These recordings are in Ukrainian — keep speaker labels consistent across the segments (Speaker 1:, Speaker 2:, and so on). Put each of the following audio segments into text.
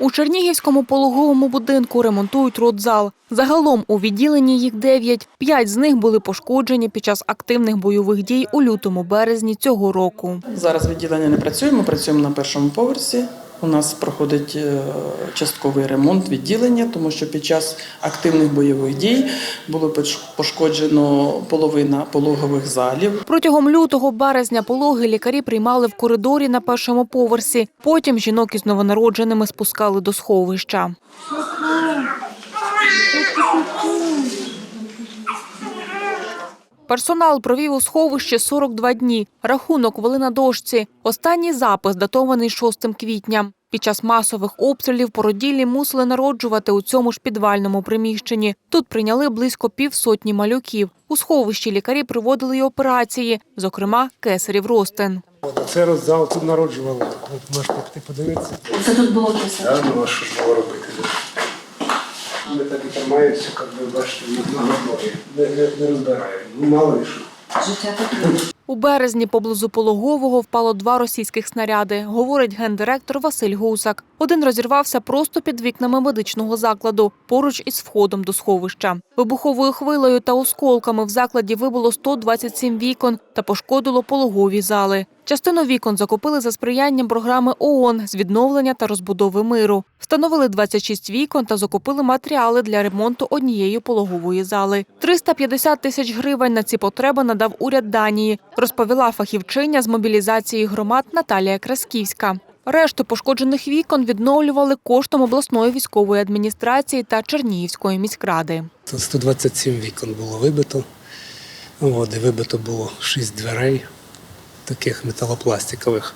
Speaker 1: У Чернігівському пологовому будинку ремонтують родзал. Загалом у відділенні їх дев'ять. П'ять з них були пошкоджені під час активних бойових дій у лютому-березні цього року.
Speaker 2: Зараз відділення не працюємо, працюємо на першому поверсі. У нас проходить е, частковий ремонт відділення, тому що під час активних бойових дій було пош- пошкоджено половина пологових залів.
Speaker 1: Протягом лютого-березня пологи лікарі приймали в коридорі на першому поверсі. Потім жінок із новонародженими спускали до сховища. Персонал провів у сховищі 42 дні. Рахунок вели на дошці. Останній запис датований 6 квітня. Під час масових обстрілів породіллі мусили народжувати у цьому ж підвальному приміщенні. Тут прийняли близько півсотні малюків. У сховищі лікарі проводили й операції, зокрема кесарів ростин.
Speaker 3: Це роззал тут народжували. Можете подивитися.
Speaker 4: Це тут було кисень.
Speaker 3: Я думаю, що ж було робити. Ми так і тримаємося, як ви бачите, на голові. Не, не, не розбираємо. Ну, мало ли що.
Speaker 4: Життя таке.
Speaker 1: У березні поблизу пологового впало два російських снаряди, говорить гендиректор Василь Гусак. Один розірвався просто під вікнами медичного закладу, поруч із входом до сховища. Вибуховою хвилею та осколками в закладі вибуло 127 вікон та пошкодило пологові зали. Частину вікон закупили за сприянням програми ООН з відновлення та розбудови миру. Встановили 26 вікон та закупили матеріали для ремонту однієї пологової зали. 350 тисяч гривень на ці потреби надав уряд Данії, розповіла фахівчиня з мобілізації громад Наталія Красківська. Решту пошкоджених вікон відновлювали коштом обласної військової адміністрації та Чернігівської міськради.
Speaker 3: 127 вікон було вибито. От, і вибито було 6 дверей, таких металопластикових.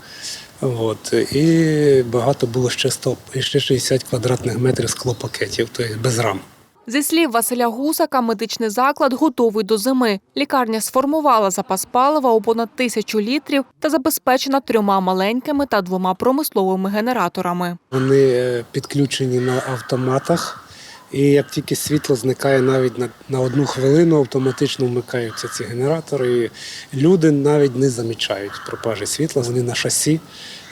Speaker 3: От, і багато було ще 100, і ще 60 квадратних метрів склопакетів, тобто без рам.
Speaker 1: Зі слів Василя Гусака, медичний заклад готовий до зими. Лікарня сформувала запас палива у понад тисячу літрів та забезпечена трьома маленькими та двома промисловими генераторами.
Speaker 3: Вони е, підключені на автоматах, і як тільки світло зникає навіть на, на одну хвилину, автоматично вмикаються ці генератори. І люди навіть не замічають пропажі світла. Вони на шасі,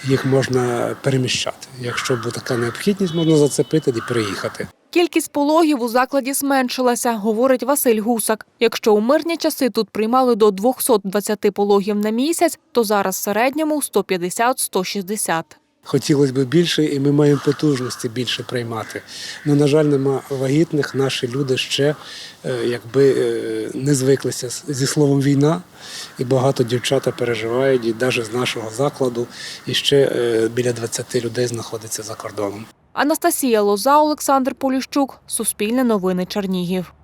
Speaker 3: їх можна переміщати. Якщо буде така необхідність, можна зацепити і переїхати.
Speaker 1: Кількість пологів у закладі зменшилася, говорить Василь Гусак. Якщо у мирні часи тут приймали до 220 пологів на місяць, то зараз в середньому 150-160.
Speaker 3: Хотілося б більше, і ми маємо потужності більше приймати. Ну, на жаль, нема вагітних. Наші люди ще е, якби е, не звиклися зі словом війна, і багато дівчата переживають, і навіть з нашого закладу, і ще е, біля 20 людей знаходиться за кордоном.
Speaker 1: Анастасія Лоза, Олександр Поліщук, Суспільне новини Чернігів.